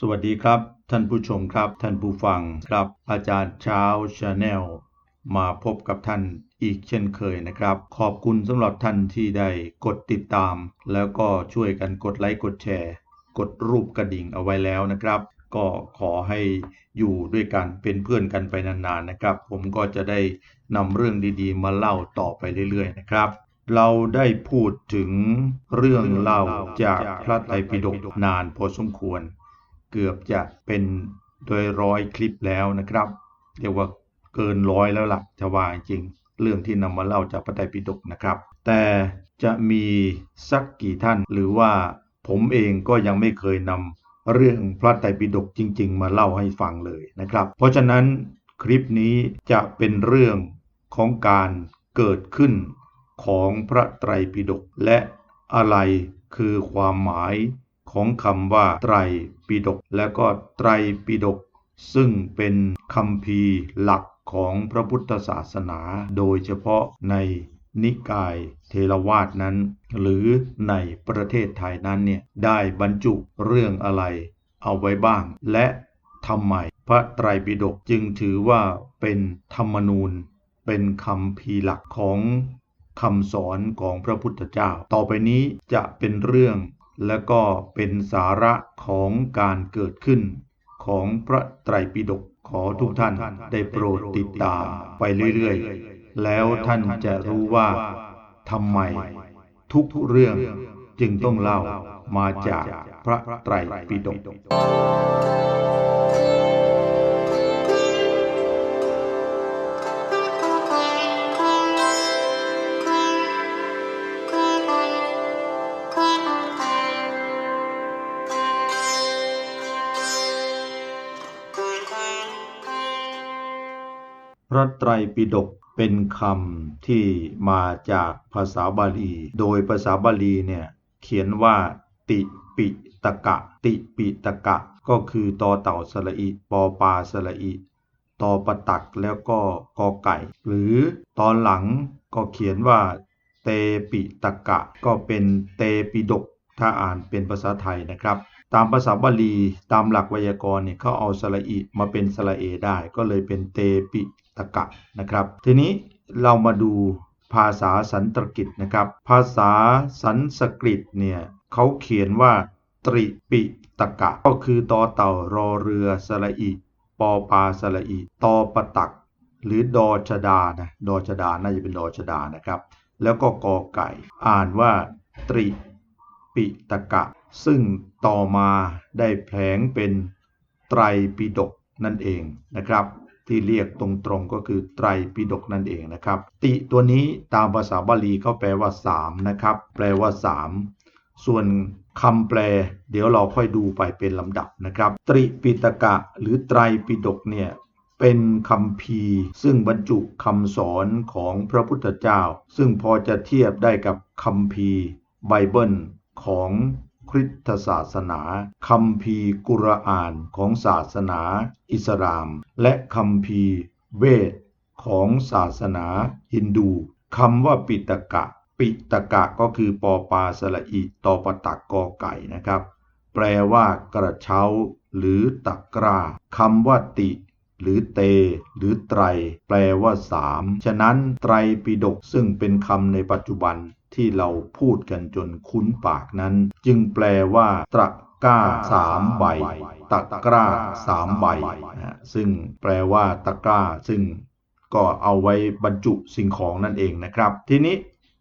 สวัสดีครับ ท่านผู้ชมครับท่านผู้ฟังครับ อาจารย์เช้าชาแนลมาพบกับท่านอีกเช่นเคยนะครับ ขอบคุณสำหรับท่านที่ได้กดติดตาม แล้วก็ช่วยกันกดไลค์กดแชร์ กดรูปกระดิ่งเอาไว้แล้วนะครับ ก็ขอให้อยู่ด้วยกันเป็นเพื่อนกันไปนานๆนะครับ ผมก็จะได้นำเรื่องดีๆ มาเล่าต่อไปเรื่อยๆนะครับ เราได้พูดถึงเรื่องเล่าจากพระไตรปิฎกนานพอสมควร เกือบจะเป็นโดยร้อยคลิปแล้วนะครับเรียกว่าเกินร้อยแล้วล่ะจะว่าจริง เรื่องที่นำมาเล่าจากพระไตรปิฎกนะครับ แต่จะมีสักกี่ท่านหรือว่าผมเองก็ยังไม่เคยนำเรื่องพระไตรปิฎกจริง ๆ มาเล่าให้ฟังเลยนะครับ เพราะฉะนั้นคลิปนี้จะเป็นเรื่องของการเกิดขึ้นของพระไตรปิฎกและอะไรคือความหมาย ของคำว่าไตรปิฎกและก็ไตรปิฎกซึ่งเป็นคำพีร์หลักของพระพุทธศาสนา โดยเฉพาะในนิกายเทรวาสนั้น หรือในประเทศไทยนั้นเนี่ยได้บรรจุเรื่องอะไรเอาไว้บ้าง และทำไมพระไตรปิฎกจึงถือว่าเป็นธรรมนูญ เป็นคำพีหลักของคำสอนของพระพุทธเจ้า ต่อไปนี้จะเป็นเรื่อง และก็เป็นสาระของการเกิดขึ้นของพระไตรปิฎกขอทุกท่านได้โปรดติดตามไปเรื่อยๆ แล้วท่านจะรู้ว่าทำไมทุกเรื่องจึงต้องเล่ามาจากพระไตรปิฎก ระไตรปิฎกเป็นคำที่มาจากภาษาบาลี โดยภาษาบาลีเนี่ยเขียนว่าติปิตกะ ติปิตกะ ก็คือตอเต่าสระอิปอปาสระอิตอปะตักแล้วก็กอไก่ หรือตอนหลังก็เขียนว่าเตปิตกะ ก็เป็นเตปิฎกถ้าอ่านเป็นภาษาไทยนะครับ ตามภาษาบาลีตามหลักไวยากรณ์เนี่ยเขาเอาสระอิมาเป็นสระเอได้ ก็เลยเป็นเตปิ ตกะนะครับ ทีนี้เรามาดูภาษาสันสกฤตนะครับ ภาษาสันสกฤตเนี่ยเขาเขียนว่า ตริปิตกะ ก็คือตอเต่ารอเรือสระอิปอปลาสระอิตอปะตัก หรือดอชดานะดอชดาน่าจะเป็นดอชดานะครับ แล้วก็กอไก่ อ่านว่า ตริปิตกะ ซึ่งต่อมาได้แผลงเป็นไตรปิฎกนั่นเองนะครับ ที่เรียกตรงๆก็คือไตรปิฎกนั่นเองนะครับ ติตัวนี้ตามภาษาบาลีเขาแปลว่า3นะครับแปลว่า 3 ส่วนคำแปล เดี๋ยวเราค่อยดูไปเป็นลำดับนะครับ ตริปิตกะ หรือไตรปิฎกเนี่ยเป็นคำพีซึ่งบรรจุคำสอนของพระพุทธเจ้า ซึ่งพอจะเทียบได้กับคำพีไบเบิลของ คริสตศาสนาคัมภีกุรอานของศาสนาอิสลาม และคัมภีเวทของศาสนาฮินดูคำว่าปิตกะ ปิตกะก็คือปอปาสละอิตอปตักกอไก่นะครับ แปลว่ากระเช้า หรือตะกร้าคำว่าติ หรือเต หรือไตร แปลว่าสามฉะนั้นไตรปิฎกซึ่งเป็นคำในปัจจุบัน ที่เราพูดกันจนคุ้นปากนั้น จึงแปลว่าตะกร้าสามใบตะกร้าสามใบนะซึ่งแปลว่าตะกร้า ซึ่งก็เอาไว้บรรจุสิ่งของนั่นเองนะครับ ทีนี้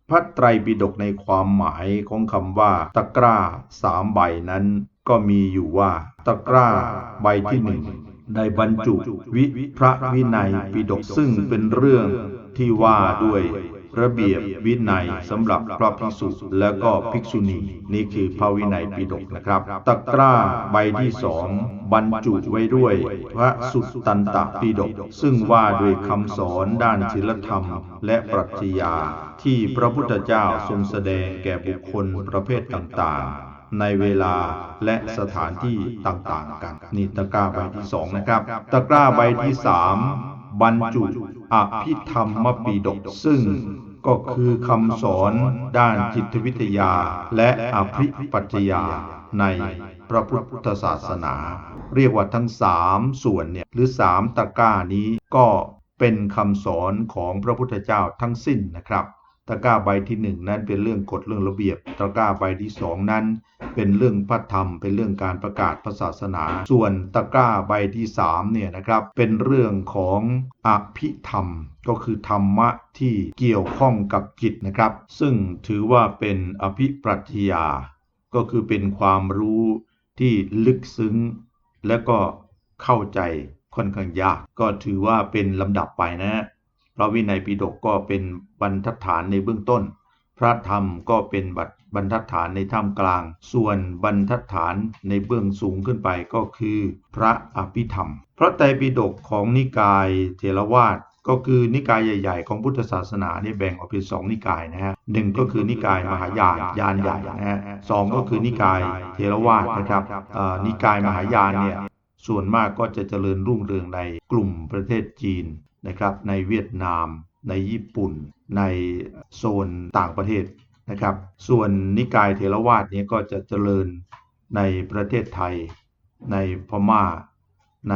พระไตรปิฎกในความหมายของคำว่า ตะกร้าสามใบนั้น ก็มีอยู่ว่า ตะกร้าใบที่หนึ่งได้บรรจุวิพระวินัยปิฎกซึ่งเป็นเรื่องที่ว่าด้วย ระเบียบวินัยสำหรับพระภิกษุและก็ภิกษุณี นี่คือพระวินัยปิฎกนะครับ ตะกร้าใบที่สองบรรจุไว้ด้วย พระสุตตันตปิฎกซึ่งว่าด้วยคำสอนด้านศีลธรรม และปรัชญาที่พระพุทธเจ้าทรงแสดงแก่บุคคลประเภทต่างๆในเวลาและสถานที่ต่างๆกัน นี่ตะกร้าใบที่สองนะครับ ตะกร้าใบที่สามบรรจุ อภิธรรมปีดกซึ่งก็คือคำสอนด้านจิตวิทยาและอภิปัจจยาในพระพุทธศาสนา เรียกว่าทั้งสามส่วนเนี่ยหรือสามตะก้านี้ก็เป็นคำสอนของพระพุทธเจ้าทั้งสิ้นนะครับ ตะกร้าใบที่หนึ่งนั้นเป็นเรื่องกฎเรื่องระเบียบ ตะกร้าใบที่สองนั้น เป็นเรื่องพระธรรม เป็นเรื่องการประกาศพระศาสนา ส่วนตะกร้าใบที่สามเนี่ยนะครับ เป็นเรื่องของอภิธรรม ก็คือธรรมะที่เกี่ยวข้องกับจิตนะครับ ซึ่งถือว่าเป็นอภิปรัชญา ก็คือเป็นความรู้ที่ลึกซึ้ง และก็เข้าใจค่อนข้างยาก ก็ถือว่าเป็นลำดับไปนะฮะ พระวินัยปิฎกก็เป็นบรรทัดฐานในเบื้องต้น พระธรรมก็เป็นบัดบรรทัดฐานในท่ามกลาง ส่วนบรรทัดฐานในเบื้องสูงขึ้นไปก็คือ พระอภิธรรม พระไตรปิฎกของนิกายเทรวาสก็คือนิกายใหญ่ๆ ของพุทธศาสนาเนี่ยแบ่งออกเป็นสองนิกายนะฮะหนึ่งก็คือนิกายมหายานยานใหญ่นะฮะสองก็คือนิกายเทรวาสนะครับอ่อนิกายมหายานเนี่ยส่วนมากก็จะเจริญรุ่งเรืองในกลุ่มประเทศจีน นะครับในเวียดนาม ในญี่ปุ่น ในโซนต่างประเทศนะครับส่วนนิกายเถรวาทเนี้ก็จะเจริญในประเทศไทย ในพม่า ใน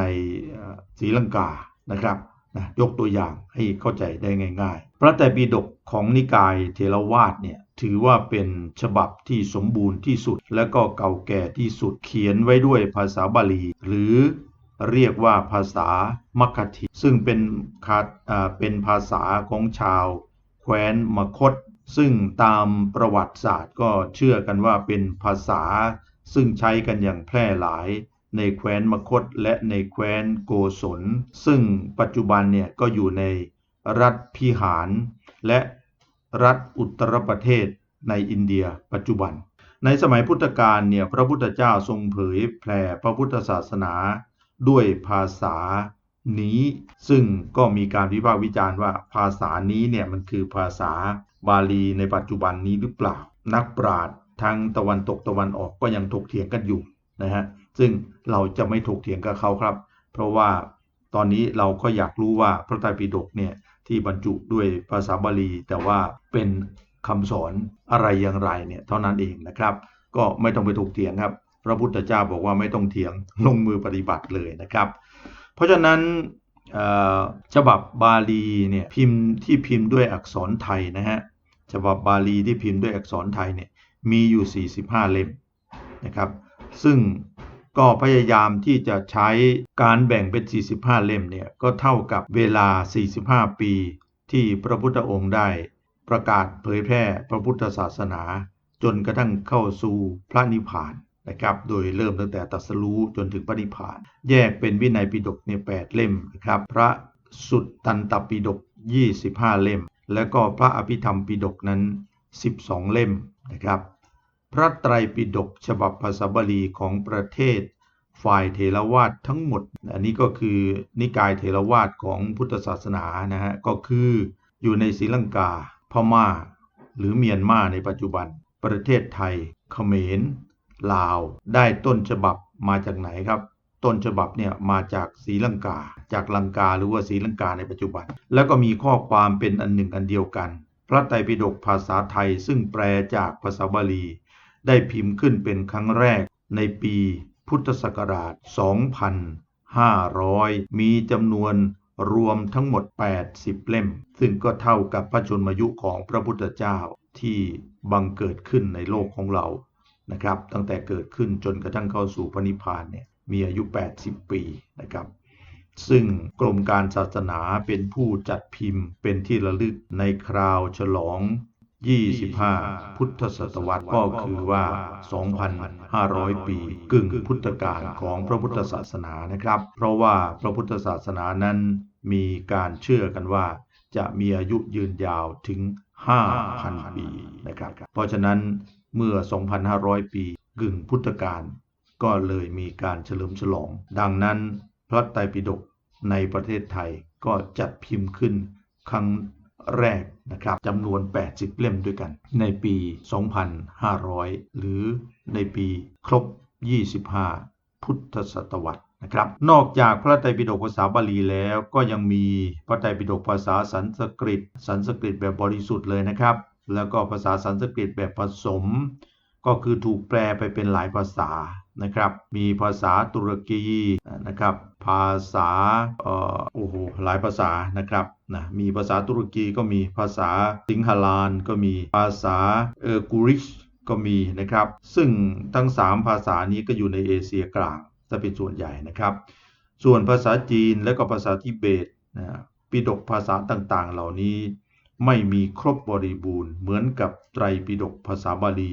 ศรีลังกานะครับนะยกตัวอย่างให้เข้าใจได้ง่าย ๆ พระไตรปิฎกของนิกายเถรวาทเนี่ยถือว่าเป็นฉบับที่สมบูรณ์ที่สุด และก็เก่าแก่ที่สุดเขียนไว้ด้วยภาษาบาลี หรือ เรียกว่าภาษามัคคทีซึ่งเป็นคาอ่าเป็นภาษาของชาวแคว้นมคต ซึ่งตามประวัติศาสตร์ก็เชื่อกันว่าเป็นภาษา ซึ่งใช้กันอย่างแพร่หลายในแคว้นมคตและในแคว้นโกศล ซึ่งปัจจุบันเนี่ยก็อยู่ในรัฐพิหารและรัฐอุตรประเทศในอินเดียปัจจุบัน ในสมัยพุทธกาลเนี่ยพระพุทธเจ้าทรงเผยแผ่พระพุทธศาสนา ด้วยภาษานี้ ซึ่งก็มีการวิพากษ์วิจารณ์ว่าภาษานี้เนี่ยมันคือภาษาบาลีในปัจจุบันนี้หรือเปล่า นักปราชญ์ทั้งตะวันตกตะวันออกก็ยังถกเถียงกันอยู่นะฮะซึ่งเราจะไม่ถกเถียงกับเขาครับ เพราะว่าตอนนี้เราก็อยากรู้ว่าพระไตรปิฎกเนี่ยที่บรรจุด้วยภาษาบาลี แต่ว่าเป็นคำสอนอะไรอย่างไรเนี่ยเท่านั้นเองนะครับ ก็ไม่ต้องไปถกเถียงครับ พระพุทธเจ้าบอกว่าไม่ต้องเถียงลงมือปฏิบัติเลยนะครับ เพราะฉะนั้นฉบับบาลีเนี่ยพิมพ์ที่พิมพ์ด้วยอักษรไทยนะฮะฉบับบาลีที่พิมพ์ด้วยอักษรไทยเนี่ยมีอยู่ 45 เล่มนะครับ ซึ่งก็พยายามที่จะใช้การแบ่งเป็น 45 เล่มเนี่ยก็เท่ากับเวลา 45 ปีที่พระพุทธองค์ได้ประกาศเผยแพร่พระพุทธศาสนา จนกระทั่งเข้าสู่พระนิพพาน นะครับ โดยเริ่มตั้งแต่ตัสรู้จนถึงพระนิพาน แยกเป็นวินัยปิฎกเนี่ยแปดเล่มนะครับ พระสุตตันตปิฎก25 เล่ม แล้วก็พระอภิธรรมปิฎกนั้น 12 เล่มนะครับ พระไตรปิฎกฉบับภาษาบาลีของประเทศ ฝ่ายเทรวาสทั้งหมด อันนี้ก็คือนิกายเทรวาสของพุทธศาสนานะฮะ ก็คืออยู่ในศรีลังกา พม่า หรือเมียนมาในปัจจุบัน ประเทศไทย เขมร ลาว ได้ต้นฉบับมาจากไหนครับ ต้นฉบับเนี่ยมาจากศรีลังกา จากลังกาหรือว่าศรีลังกาในปัจจุบัน แล้วก็มีข้อความเป็นอันหนึ่งอันเดียวกัน พระไตรปิฎกภาษาไทยซึ่งแปลจากภาษาบาลี ได้พิมพ์ขึ้นเป็นครั้งแรกในปีพุทธศักราช 2500 มีจำนวนรวมทั้งหมด 80 เล่ม ซึ่งก็เท่ากับพระชนมายุของพระพุทธเจ้าที่บังเกิดขึ้นในโลกของเรา นะครับ ตั้งแต่เกิดขึ้นจนกระทั่งเข้าสู่พระนิพพานเนี่ยมีอายุ 80 ปีนะครับ ซึ่งกรมการศาสนาเป็นผู้จัดพิมพ์เป็นที่ระลึกในคราวฉลอง 25 พุทธศตวรรษก็คือว่า 2,500 ปี กึ่งพุทธกาลของพระพุทธศาสนานะครับ เพราะว่าพระพุทธศาสนานั้นมีการเชื่อกันว่าจะมีอายุยืนยาวถึง 5,000 ปีนะครับ เพราะฉะนั้น เมื่อ 2,500 ปีกึ่งพุทธกาลก็เลยมีการเฉลิมฉลอง ดังนั้นพระไตรปิฎกในประเทศไทยก็จัดพิมพ์ขึ้นครั้งแรกนะครับจำนวน 80 เล่มด้วยกัน ในปี 2,500 หรือในปีครบ 25 พุทธศตวรรษนะครับ นอกจากพระไตรปิฎกภาษาบาลีแล้วก็ยังมีพระไตรปิฎกภาษาสันสกฤต สันสกฤตแบบบริสุทธิ์เลยนะครับ แล้วก็ภาษาสันสกฤตแบบผสม ก็คือถูกแปลไปเป็นหลายภาษานะครับ มีภาษาตุรกีนะครับ ภาษาเอ่อโอ้โหหลายภาษานะครับนะมีภาษาตุรกีก็มีภาษาสิงหลานก็มีภาษาเออกูริชก็มีนะครับ ซึ่งทั้ง 3 ภาษานี้ก็อยู่ในเอเชียกลางจะเป็นส่วนใหญ่นะครับ ส่วนภาษาจีนและก็ภาษาทิเบตนะปิฎกภาษาต่างๆ เหล่านี้ ไม่มีครบบริบูรณ์เหมือนกับไตรปิฎกภาษาบาลี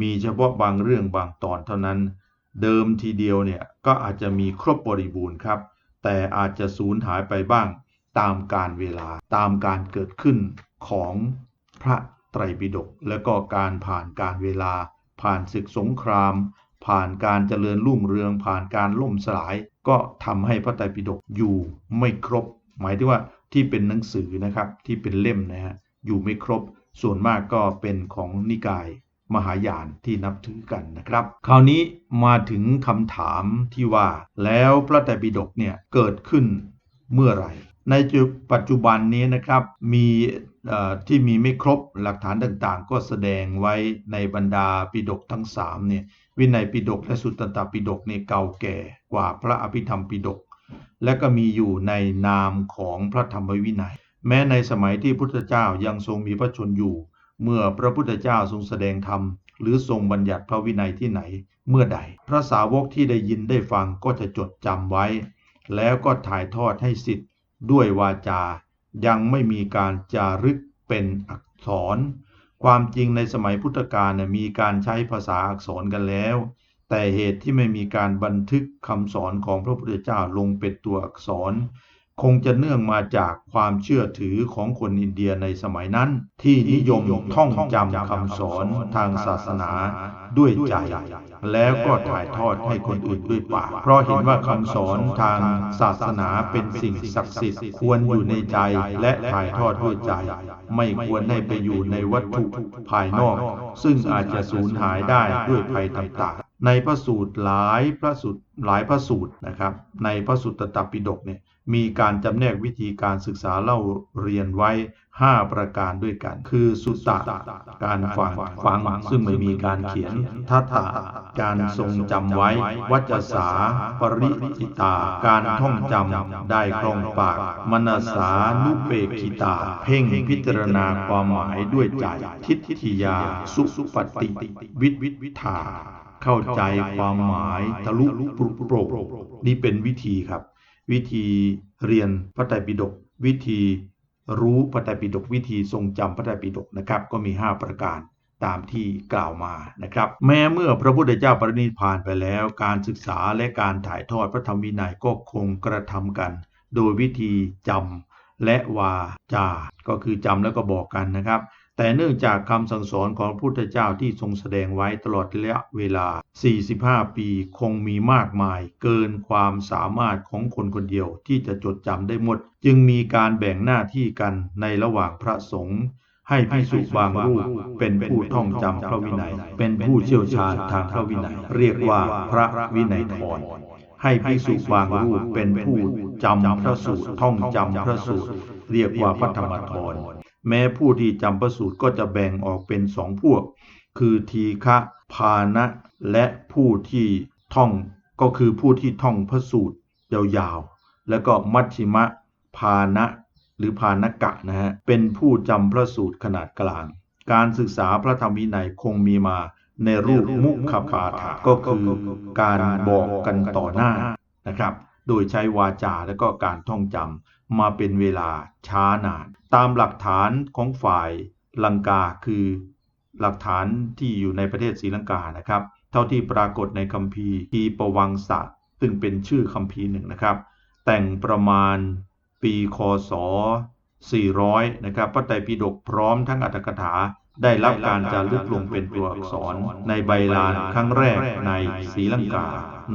มีเฉพาะบางเรื่องบางตอนเท่านั้น เดิมทีเดียวเนี่ยก็อาจจะมีครบบริบูรณ์ครับ แต่อาจจะสูญหายไปบ้างตามการเวลาตามการเกิดขึ้นของพระไตรปิฎกและก็การผ่านการเวลา ผ่านศึกสงคราม ผ่านการเจริญรุ่งเรือง ผ่านการล่มสลาย ก็ทำให้พระไตรปิฎกอยู่ไม่ครบ หมายถึงว่า ที่เป็นหนังสือนะครับที่เป็นเล่มนะฮะอยู่ไม่ครบส่วนมากก็เป็นของนิกายมหายานที่นับถือกันนะครับ คราวนี้มาถึงคำถามที่ว่า แล้วพระไตรปิฎกเนี่ยเกิดขึ้นเมื่อไหร่ ในจุปัจจุบันนี้นะครับมีที่มีไม่ครบหลักฐานต่างๆ ก็แสดงไว้ในบรรดาปิฎกทั้ง3เนี่ยวินัยปิฎกและสุตตันตปิฎกเนี่ยเก่าแก่กว่าพระอภิธรรมปิฎก และก็มีอยู่ในนามของพระธรรมวินัย แม้ในสมัยที่พุทธเจ้ายังทรงมีพระชนอยู่ เมื่อพระพุทธเจ้าทรงแสดงธรรม หรือทรงบัญญัติพระวินัยที่ไหน เมื่อใด พระสาวกที่ได้ยินได้ฟังก็จะจดจำไว้ แล้วก็ถ่ายทอดให้สิทธิ์ด้วยวาจา ยังไม่มีการจารึกเป็นอักษร ความจริงในสมัยพุทธกาลมีการใช้ภาษาอักษรกันแล้ว แต่เหตุที่ไม่มีการบันทึกคำสอนของพระพุทธเจ้าลงเป็นตัวอักษร คงจะเนื่องมาจากความเชื่อถือของคนอินเดียในสมัยนั้น ที่นิยมท่องจำคำสอนทางศาสนาด้วยใจ แล้วก็ถ่ายทอดให้คนอื่นด้วยปากเพราะเห็นว่าคำสอนทางศาสนาเป็นสิ่งศักดิ์สิทธิ์ควรอยู่ในใจและถ่ายทอดด้วยใจ ไม่ควรให้ไปอยู่ในวัตถุภายนอก ซึ่งอาจจะสูญหายได้ด้วยภัยต่างๆ ในพระสูตรหลายพระสูตรหลายพระสูตรนะครับ ในพระสุตตปิฎกเนี่ยมีการจำแนกวิธีการศึกษาเล่าเรียนไว้ 5 ประการด้วยกัน คือสุตตะการฟังฟังซึ่งไม่มีการเขียนทัตตะการทรงจำไว้ วัจสาปริจิตา การท่องจำได้คล่องปาก มนสานุเปกิตา เพ่งพิจารณาความหมายด้วยใจ ทิฏฐิยา สุปฏิวิทวิธา เข้าใจความหมายทะลุปรุโปรกนี่เป็นวิธีครับ วิธีเรียนพระไตรปิฎกวิธีรู้พระไตรปิฎกวิธีทรงจำพระไตรปิฎกนะครับ ก็มี 5 ประการตามที่กล่าวมานะครับ แม้เมื่อพระพุทธเจ้าปรินิพพานไปแล้ว การศึกษาและการถ่ายทอดพระธรรมวินัยก็คงกระทำกัน โดยวิธีจำและวาจา ก็คือจำแล้วก็บอกกันนะครับ แต่เนื่องจากคำสั่งสอนของพระพุทธเจ้าที่ทรงแสดงไว้ตลอดระยะเวลา 45 ปีคงมีมากมาย เกินความสามารถของคนคนเดียวที่จะจดจำได้หมด จึงมีการแบ่งหน้าที่กันในระหว่างพระสงฆ์ให้พิสุบางรูปเป็นผู้ท่องจำพระวินัย เป็นผู้เชี่ยวชาญทางพระวินัย เรียกว่าพระวินัยทรให้ภิกษุบางรูปเป็นผู้จำพระสูตรท่องจำพระสูตรเรียกว่าพระธรรมทร แม้ผู้ที่จำพระสูตรก็จะแบ่งออกเป็นสองพวก คือทีฆะพานะและผู้ที่ท่องก็คือผู้ที่ท่องพระสูตรยาวๆ แล้วก็มัชชิมะพานะหรือพานกะนะฮะเป็นผู้จำพระสูตรขนาดกลาง การศึกษาพระธรรมวินัยคงมีมาในรูปมุขปาฐะก็คือการบอกกันต่อหน้านะครับ โดยใช้วาจาและก็การท่องจำ มาเป็นเวลาช้านาน ตามหลักฐานของฝ่ายลังกาคือหลักฐานที่อยู่ในประเทศศรีลังกานะครับ เท่าที่ปรากฏในคัมภีร์ทีปวังสะซึ่งเป็นชื่อคัมภีร์หนึ่งนะครับ แต่งประมาณปีคศ 400 นะครับพระไตรปิฎกพร้อมทั้งอัตถกถา ได้รับการจารึกลงเป็นตัวอักษรในใบลานครั้งแรกในศรีลังกา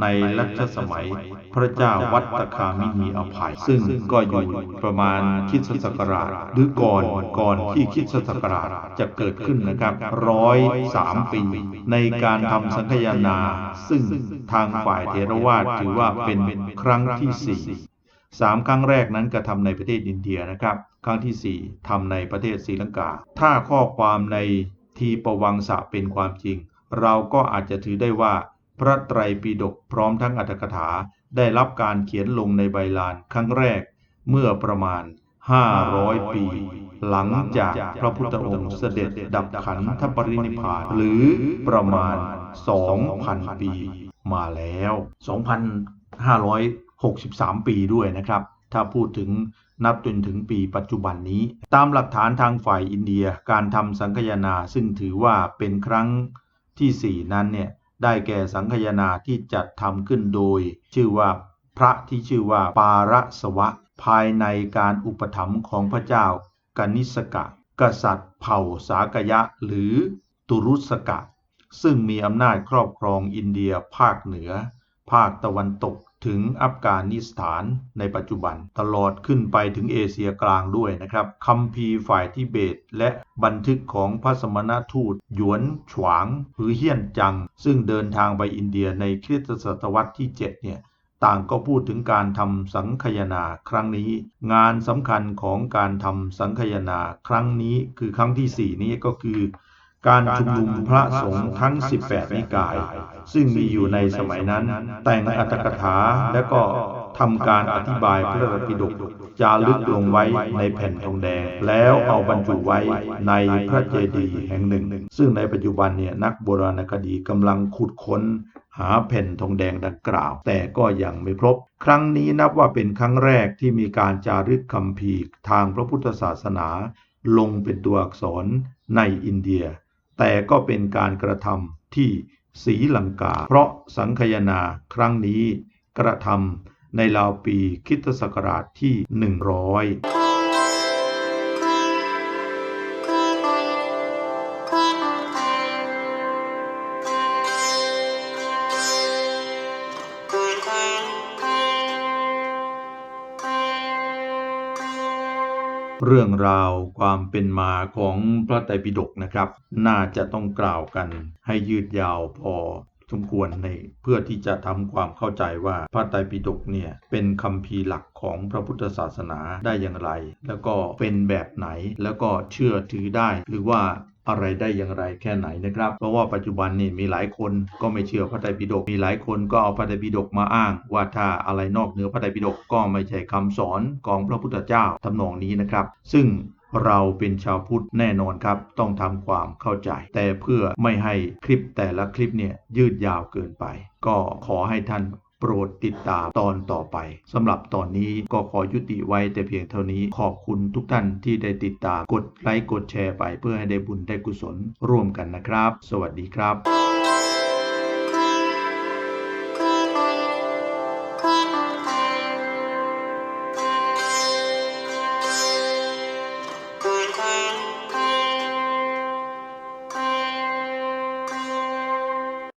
ในรัชสมัยพระเจ้าวัตคามินีอภัย ซึ่งก็อยู่ประมาณคิดศักราช หรือก่อนก่อนที่คิดศักราชจะเกิดขึ้นนะครับร้อยสามปี ในการทำสังคานา ซึ่งทางฝ่ายเทรวาสถือว่าเป็นครั้งที่สี่สามครั้งแรกนั้นกระทำในประเทศอินเดียนะครับ ครั้งที่ 4ทำในประเทศศรีลังกา ถ้าข้อความในทีประวังสะเป็นความจริง เราก็อาจจะถือได้ว่า พระไตรปิฎกพร้อมทั้งอัตถกถาได้รับการเขียนลงในใบลานครั้งแรกเมื่อประมาณ 500 ปี หลังจากพระพุทธองค์เสด็จดับขันธปรินิพพานหรือประมาณ 2,000 ปีมาแล้ว 2,563 ปีด้วยนะครับ ถ้าพูดถึงนับจนถึงปีปัจจุบันนี้ ตามหลักฐานทางฝ่ายอินเดียการทำสังคายนาซึ่งถือว่าเป็นครั้งที่ 4 นั้นเนี่ยได้แก่สังคายนาที่จัดทำขึ้นโดย ชื่อว่าพระที่ชื่อว่าปารสวะ ภายในการอุปถัมภ์ของพระเจ้ากนิสกะ กษัตริย์เผ่าสากยะหรือตุรุสกะ ซึ่งมีอำนาจครอบครองอินเดียภาคเหนือ ภาคตะวันตก ถึงอัฟกานิสถานในปัจจุบัน ตลอดขึ้นไปถึงเอเชียกลางด้วยนะครับคัมภีฝ่ายทิเบต และบันทึกของพระสมณทูต หยวนฉวางหรือเฮียนจัง ซึ่งเดินทางไปอินเดียในคริสตศตวรรษที่ 7 เนี่ยต่างก็พูดถึงการทำสังคยนาครั้งนี้ งานสำคัญของการทำสังคยนาครั้งนี้คือครั้งที่ 4 นี้ก็คือ การชุมนุมพระสงฆ์ทั้ง 18 นิกาย ซึ่งมีอยู่ในสมัยนั้น แต่งอัตถกถาและก็ทำการอธิบายพระไตรปิฎกจารึกลงไว้ในแผ่นทองแดง แล้วเอาบรรจุไว้ในพระเจดีย์แห่งหนึ่ง ซึ่งในปัจจุบันเนี่ยนักโบราณคดีกำลังขุดค้นหาแผ่นทองแดงดังกล่าว แต่ก็ยังไม่พบ ครั้งนี้นับว่าเป็นครั้งแรกที่มีการจารึกคัมภีทางพระพุทธศาสนา ลงเป็นตัวอักษรในอินเดีย แต่ก็เป็นการกระทำที่สีลังกา เพราะสังคยนาครั้งนี้กระทำในราวปีคิตศักราชที่ 100 เรื่องราวความเป็นมาของพระไตรปิฎกนะครับ น่าจะต้องกล่าวกันให้ยืดยาวพอสมควรในเพื่อที่จะทำความเข้าใจว่าพระไตรปิฎกเนี่ยเป็นคัมภีร์หลักของพระพุทธศาสนาได้อย่างไร แล้วก็เป็นแบบไหนแล้วก็เชื่อถือได้ หรือว่า อะไรได้อย่างไรแค่ไหนนะครับ เพราะว่าปัจจุบันนี่มีหลายคนก็ไม่เชื่อพระไตรปิฎกมีหลายคนก็เอาพระไตรปิฎกมาอ้าง ว่าถ้าอะไรนอกเหนือพระไตรปิฎกก็ไม่ใช่คำสอนของพระพุทธเจ้าทำนองนี้นะครับ ซึ่งเราเป็นชาวพุทธแน่นอนครับ ต้องทำความเข้าใจ แต่เพื่อไม่ให้คลิปแต่ละคลิปเนี่ยยืดยาวเกินไป ก็ขอให้ท่าน โปรดติดตามตอนต่อไปสำหรับตอนนี้ก็ขอยุติไว้แต่เพียงเท่านี้ขอบคุณทุกท่านที่ได้ติดตามกดไลค์กดแชร์ไปเพื่อให้ได้บุญได้กุศลร่วมกันนะครับ สวัสดีครับ